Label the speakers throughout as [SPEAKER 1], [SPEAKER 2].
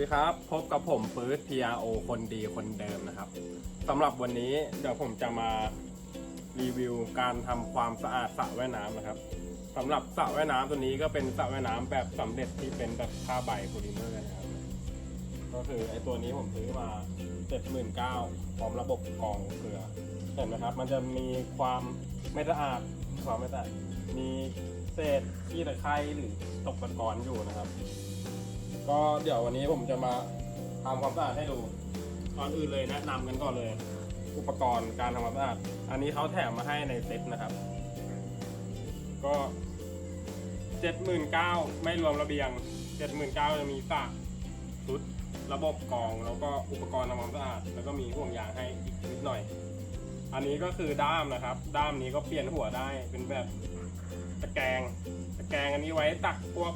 [SPEAKER 1] ดีครับ พบกับผมปื๊ด PRO คนดีคนเดิมนะครับสำหรับวันนี้เดี๋ยวผมจะมารีวิวการทำความสะอาดสระว่ายน้ำนะครับสำหรับสระว่ายน้ำตัวนี้ก็เป็นสระว่ายน้ำแบบสำเร็จที่เป็นแบบผ้าใบโพลิเมอร์นะครับ ก็คือไอตัวนี้ผมซื้อมา79,000พร้อมระบบกรองเกลือเห็นไหมครับ มันจะมีความไม่สะอาดความไม่สะอาดมีเศษขี้ตะไคร้หรือตกตะกอนอยู่นะครับ ก็เดี๋ยววันนี้ผมจะมาทำความสะอาดให้ดูก่อนอื่นเลยแนะนำกันก่อนเลย อุปกรณ์การทำความสะอาดอันนี้เขาแถมมาให้ในเซ็ตนะครับ ก็เจ็ดหมื่นเก้าไม่รวมระเบียงเจ็ดหมื่นเก้าจะมีสระชุดระบบกรองแล้วก็อุปกรณ์ทำความสะอาด แล้วก็มีห่วงยางให้อีกนิดหน่อย อันนี้ก็คือด้ามนะครับ ด้ามนี้ก็เปลี่ยนหัวได้เป็นแบบตะแกรงตะแกรงอันนี้ไว้ตักพวก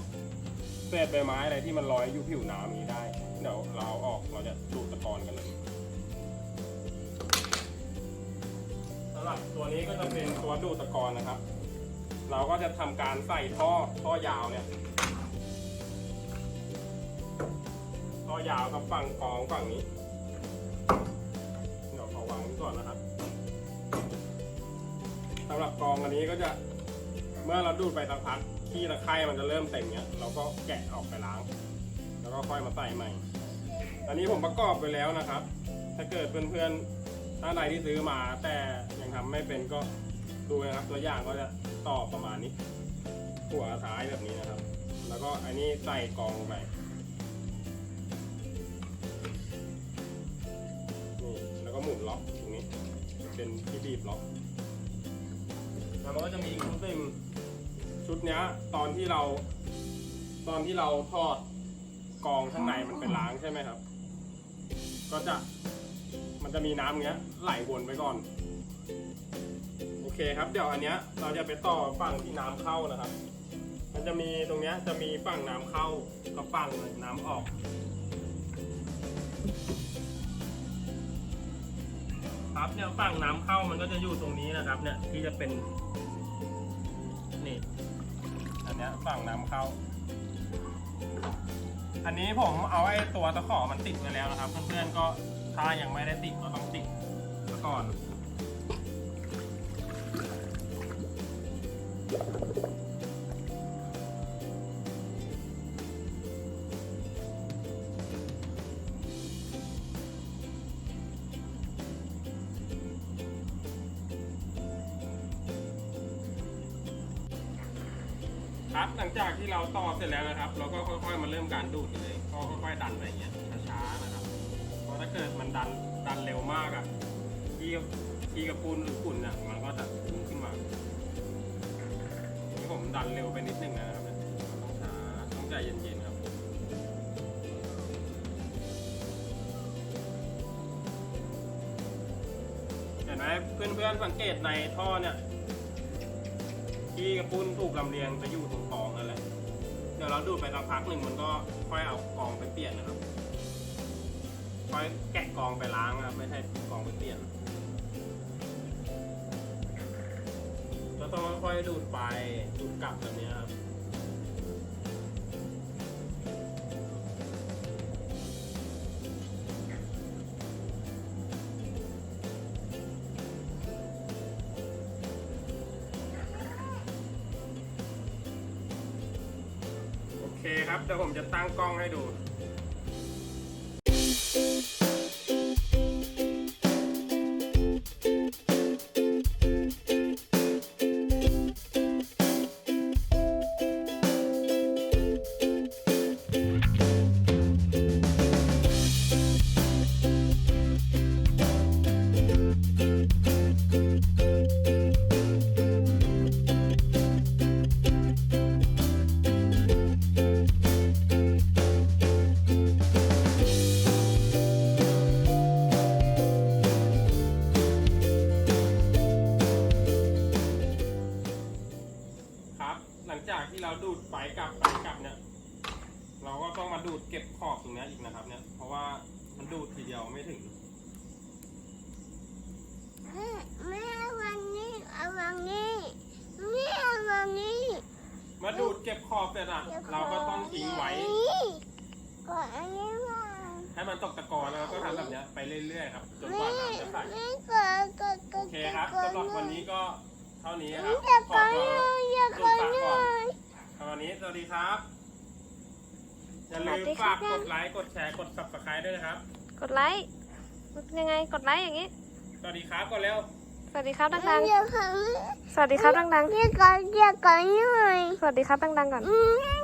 [SPEAKER 1] ศษใบไม้อะไรที่มันลอยอยู่ผิวน้ำนี้ได้ เดี๋ยวเราเอาออกเราจะดูดตะกอนกันเลยสำหรับตัวนี้ก็จะเป็นตัวดูดตะกอนนะครับ เราก็จะทำการใส่ท่อท่อยาวเนี่ยท่อยาวกับฝั่งกองฝั่งนี้เดี๋ยวขอวางไว้ก่อนนะครับสำหรับกองอันนี้ก็จะเมื่อเราดูดไปสักพัก ขี้ตะไคร่มันจะเริ่มเต็มเนี้ยเราก็แกะออกไปล้าง แล้วก็ค่อยมาใส่ใหม่ อันนี้ผมประกอบไปแล้วนะครับ ถ้าเกิดเพื่อนๆท่านใดที่ซื้อมาแต่ยังทำไม่เป็นก็ดูนะครับตัวอย่างก็จะต่อประมาณนี้หัวท้ายแบบนี้นะครับ แล้วก็อันนี้ใส่กองไปนี่แล้วก็หมุนล็อกตรงนี้ เป็นที่บีบล็อกแล้วมันก็จะมีอีกชุดหนึ่ง ชุดเนี้ย ตอนที่เรา ตอนที่เราทอดกองข้างในมันเป็นล้างใช่ไหมครับ ก็จะมันจะมีน้ำเงี้ย ไหลวนไปก่อน โอเคครับ เดี๋ยวอันเนี้ย เราจะไปต่อฝั่งที่น้ำเข้านะครับ มันจะมีตรงเนี้ยจะมีฝั่งน้ำเข้ากับฝั่งน้ำออกครับเนี่ยฝั่งน้ำเข้ามันก็จะอยู่ตรงนี้นะครับ เนี่ยที่จะเป็นนี่ เนี้ยฝั่งน้ำเข้า อันนี้ผมเอาไอ้ตัวตะขอมันติดไว้แล้วนะครับ เพื่อนๆก็ถ้ายังไม่ได้ติดก็ต้องติดซะก่อน ครับหลังจากที่เราต่อเสร็จแล้วนะครับ เราก็ค่อยๆมาเริ่มการดูดเลยก็ค่อยๆดันไปอย่างเงี้ยช้าๆนะครับเพราะถ้าเกิดมันดันดันเร็วมากอะที่ที่กระปุนหรือฝุ่นอะมันก็จะพุ่งขึ้นมานี่ผมดันเร็วไปนิดนึงนะครับต้องช้าต้องใจเย็นๆครับเห็นไหมเพื่อนๆสังเกตในท่อเนี่ย ที่กระปุ้นถูกลำเลียงจะอยู่ตรงกองนั่นแหละ เดี๋ยวเราดูดไปสักพักหนึ่งมันก็ค่อยเอากองไปเปลี่ยนนะครับ ค่อยแกะกองไปล้างนะครับไม่ใช่กองไปเปลี่ยนก็ต้องค่อยดูดไปดูดกลับแบบนี้ครับ โอเคครับเดี๋ยวผมจะตั้งกล้องให้ดู ดูดไปกลับไปกลับเนี่ย เราก็ต้องมาดูดเก็บขอบตรงเนี้ยอีกนะครับ เนี่ย เพราะว่ามันดูดทีเดียวไม่ถึง
[SPEAKER 2] แม่แม่เอาวันนี้เอาวันนี้แม่เอาวันนี้
[SPEAKER 1] มาดูดเก็บขอบเสร็จอะเราก็ต้องทิ้งไว้
[SPEAKER 2] ก่อนอันนี้ว่า
[SPEAKER 1] ให้มันตกตะกอนแล้วก็ทำแบบเนี้ยไปเรื่อยๆครับจนกว่าน้ำจะใส
[SPEAKER 2] ไม่ก็ก็ก็
[SPEAKER 1] โอเคครับสำหรับวันนี้ก็เท่านี้ค
[SPEAKER 2] ไม่
[SPEAKER 1] รับ
[SPEAKER 2] จะ
[SPEAKER 1] ข
[SPEAKER 2] ก่
[SPEAKER 1] อ
[SPEAKER 2] อน
[SPEAKER 1] ตัว
[SPEAKER 2] เลยอย่า
[SPEAKER 1] ลู
[SPEAKER 2] ก่อกน
[SPEAKER 1] ปาก
[SPEAKER 2] เล
[SPEAKER 1] ก่อน
[SPEAKER 2] ย
[SPEAKER 1] สำหรับ วันนี้สวัสดีครับ อย่าลืมฝากกดไลค์ กดแชร์ กด subscribe ด้วยนะครับ
[SPEAKER 3] กดไลค์มันยังไง กดไลค์อย่างนี้
[SPEAKER 1] สวัสดีครับก่อนเร็ว
[SPEAKER 3] สวัสดีครับดัง
[SPEAKER 2] อย่าก่อน
[SPEAKER 3] ๆสวัสดีครับดัง
[SPEAKER 2] อย่าก่อนอย่าก่อนเลย
[SPEAKER 3] ๆสวัสดีครับดังๆก่อน
[SPEAKER 2] อืม